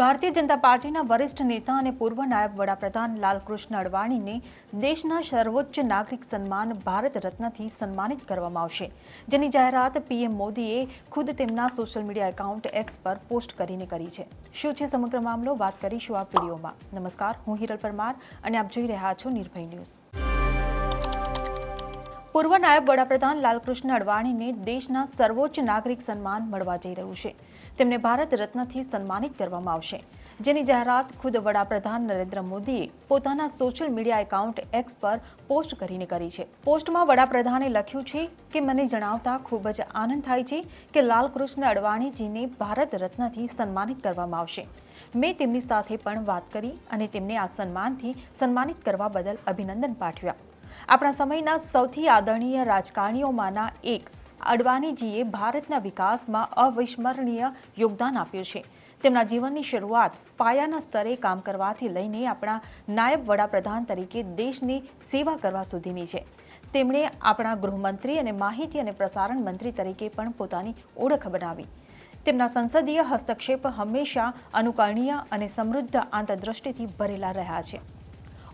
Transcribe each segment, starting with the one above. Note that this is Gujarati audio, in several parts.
ભારતીય જનતા પાર્ટીના વરિષ્ઠ નેતા અને પૂર્વ નાયબ વડાપ્રધાન લાલકૃષ્ણ અડવાણીને દેશના સર્વોચ્ચ નાગરિક સન્માન ભારત રત્નથી સન્માનિત કરવામાં આવશે, જેની જાહેરાત પીએમ મોદીએ ખુદ તેમના સોશિયલ મીડિયા એકાઉન્ટ એક્સ પર પોસ્ટ કરીને કરી છે. શું છે સમગ્ર મામલો? વાત કરીશું આ વિડીયોમાં. નમસ્કાર, હું હિરલ પરમાર અને આપ જોઈ રહ્યા છો નિર્ભય ન્યૂઝ. પૂર્વ નાયબ વડાપ્રધાન લાલકૃષ્ણ અડવાણીને દેશના સર્વોચ્ચ નાગરિક સન્માન મળવા જઈ રહ્યું છે. તેમને ભારત રત્નથી સન્માનિત કરવામાં આવશે. જેની જાહેરાત ખુદ વડાપ્રધાન નરેન્દ્ર મોદીએ પોતાના સોશિયલ મીડિયા એકાઉન્ટ એક્સ પર પોસ્ટ કરીને કરી છે. પોસ્ટમાં વડાપ્રધાને લખ્યું છે કે મને જણાવતા ખૂબ જ આનંદ થાય છે કે લાલકૃષ્ણ અડવાણીજીને ભારત રત્નથી સન્માનિત કરવામાં આવશે. મેં તેમની સાથે પણ વાત કરી અને તેમને આ સન્માનથી સન્માનિત કરવા બદલ અભિનંદન પાઠવ્યા. આપણા સમયના સૌથી આદરણીય રાજકારણીઓમાંના એક અડવાણીજીએ ભારતના વિકાસમાં અવિસ્મરણીય યોગદાન આપ્યું છે. તેમના જીવનની શરૂઆત પાયાના સ્તરે કામ કરવાથી લઈને આપણા નાયબ વડાપ્રધાન તરીકે દેશની સેવા કરવા સુધીની છે. તેમણે આપણા ગૃહમંત્રી અને માહિતી અને પ્રસારણ મંત્રી તરીકે પણ પોતાની ઓળખ બનાવી. તેમના સંસદીય હસ્તક્ષેપ હંમેશા અનુકરણીય અને સમૃદ્ધ આંતરદૃષ્ટિથી ભરેલા રહ્યા છે.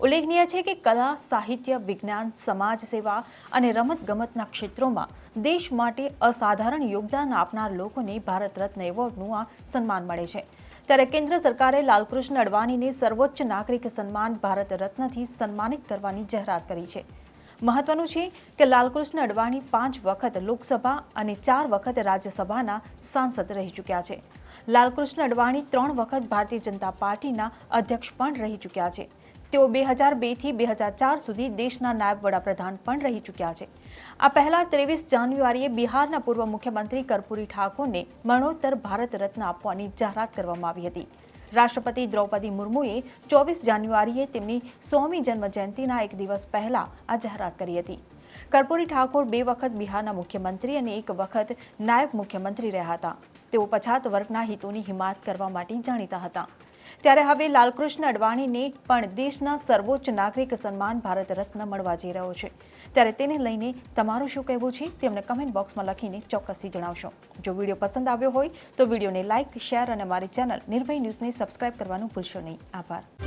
ઉલ્લેખનીય છે કે કલા, સાહિત્ય, વિજ્ઞાન, સમાજ સેવા અને રમતગમતના ક્ષેત્રોમાં દેશ માટે અસાધારણ યોગદાન આપનાર લોકોને ભારત રત્ન એવોર્ડનું આ સન્માન મળે છે. ત્યારે કેન્દ્ર સરકારે લાલકૃષ્ણ અડવાણીને સર્વોચ્ચ નાગરિક સન્માન ભારત રત્નથી સન્માનિત કરવાની જાહેરાત કરી છે. મહત્વનું છે કે લાલકૃષ્ણ અડવાણી પાંચ વખત લોકસભા અને ચાર વખત રાજ્યસભાના સાંસદ રહી ચૂક્યા છે. લાલકૃષ્ણ અડવાણી ત્રણ વખત ભારતીય જનતા પાર્ટીના અધ્યક્ષ પણ રહી ચૂક્યા છે. તેઓ બે હજાર બેથી બે હજાર ચાર સુધી દેશના નાયબ વડાપ્રધાન પણ રહી ચૂક્યા છે. આ પહેલા ત્રેવીસ જાન્યુઆરીએ બિહારના પૂર્વ મુખ્યમંત્રી કર્પૂરી ઠાકોરને મરણોત્તર ભારત રત્ન આપવાની જાહેરાત કરવામાં આવી હતી. રાષ્ટ્રપતિ દ્રૌપદી મુર્મુએ ચોવીસ જાન્યુઆરીએ તેમની સોમી જન્મ જયંતિના એક દિવસ પહેલા આ જાહેરાત કરી હતી. કર્પૂરી ઠાકોર બે વખત બિહારના મુખ્યમંત્રી અને એક વખત નાયબ મુખ્યમંત્રી રહ્યા હતા. તેઓ પછાત વર્ગના હિતોની હિમાયત કરવા માટે જાણીતા હતા. ત્યારે હવે લાલકૃષ્ણ અડવાણીને પણ દેશના સર્વોચ્ચ નાગરિક સન્માન ભારત રત્ન મળવા જઈ રહ્યો છે. ત્યારે તેને લઈને તમારું શું કહેવું છે તેમને કમેન્ટ બોક્સમાં લખીને ચોક્કસથી જણાવશો. જો વીડિયો પસંદ આવ્યો હોય તો વિડીયોને લાઇક શેર અને મારી ચેનલ નિર્ભય ન્યૂઝને સબસ્ક્રાઇબ કરવાનું ભૂલશો નહીં. આભાર.